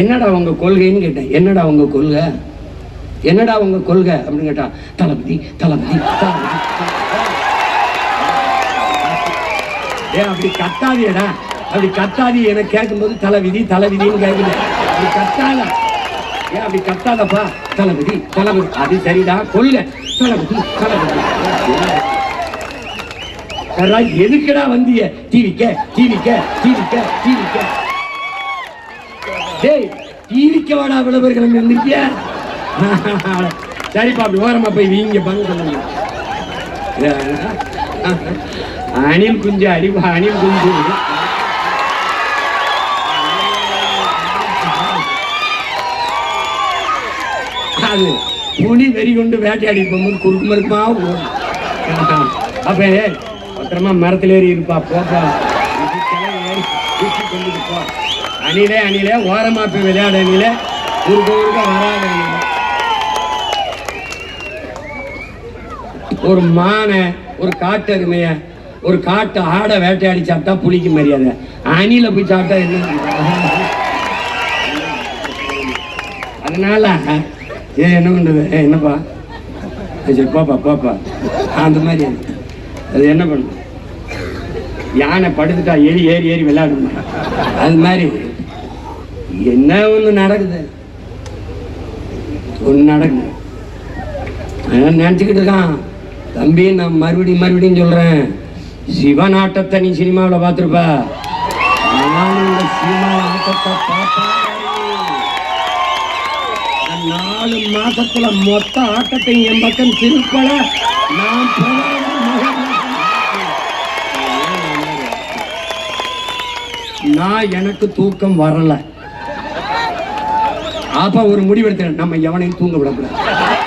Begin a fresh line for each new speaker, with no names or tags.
என்னடா உங்க கொள்கைன்னு கேட்டேன். என்னடா உங்க கொள்கை? என்னடா உங்க கொள்கை? அப்படின்னு கேட்டா தளபதி தளபதி தளபதி ஏ அப்படி கத்தாதியடா. அப்படி கத்தாதி என கேட்கும்போது தலைவிதி தலைவிதின்னு கேட்குது. அப்படி கத்தாத. ஏன் அப்படி கத்தாதப்பா. தளபதி தளபதி. அது சரிடா கொள்கை தளபதி தளபதி. எதுக்கடா எதுக்குடா வந்திய? டிவிக்க டிவிக்க டிவிக்க டிவிக்க. டேய் டிவிக்க வாடா விளம்பரங்கள் இருந்திருக்கிய சரிப்பா அப்படி ஓரமா போய் வீங்க பங்கு சொல்லுங்க அணில் குஞ்சு அடிப்பா அணில் குஞ்சு. அது புலி வெறி கொண்டு வேட்டையாடி போகும்போது குறுக்கு மறுக்குமா ஓடும். அப்ப பத்திரமா மரத்தில் ஏறி இருப்பா போப்பா. இதுக்கெல்லாம் ஏறி போ. அணிலே அணிலே ஓரமா போய் விளையாட அணிலே. ஊருக்கு ஊருக்கு வராத ஒரு மானை ஒரு காட்டு அருமைய ஒரு காட்டு ஆடை வேட்டையாடி சாப்பிட்டா புளிக்கு மரியாதை. அணில போய் சாப்பிட்டா என்ன அதனால ஏ என்ன பண்ணுது ஏ என்னப்பா? சரி போப்பா போப்பா. அந்த மாதிரி. அது. என்ன பண்ணும்? யானை படுத்துட்டா ஏறி ஏறி ஏறி விளையாடணும் அது மாதிரி. என்ன ஒன்று நடக்குது? ஒன்று நடக்குது. அவன் நினச்சிக்கிட்டு இருக்கான் தம்பி நான் மறுபடியும் மறுபடியும் சொல்கிறேன் சிவன் ஆட்டத்தை நீ சினிமாவில் பார்த்துருப்பா. நான் இந்த சினிமா ஆட்டத்தை நாலு மாசத்துல மொத்த ஆட்டத்தை என் பக்கம் திருப்பல. நான் நான் எனக்கு தூக்கம் வரலை. அப்ப ஒரு முடிவெடுத்தேன். நம்ம எவனையும் தூங்க விடக்கூடாது.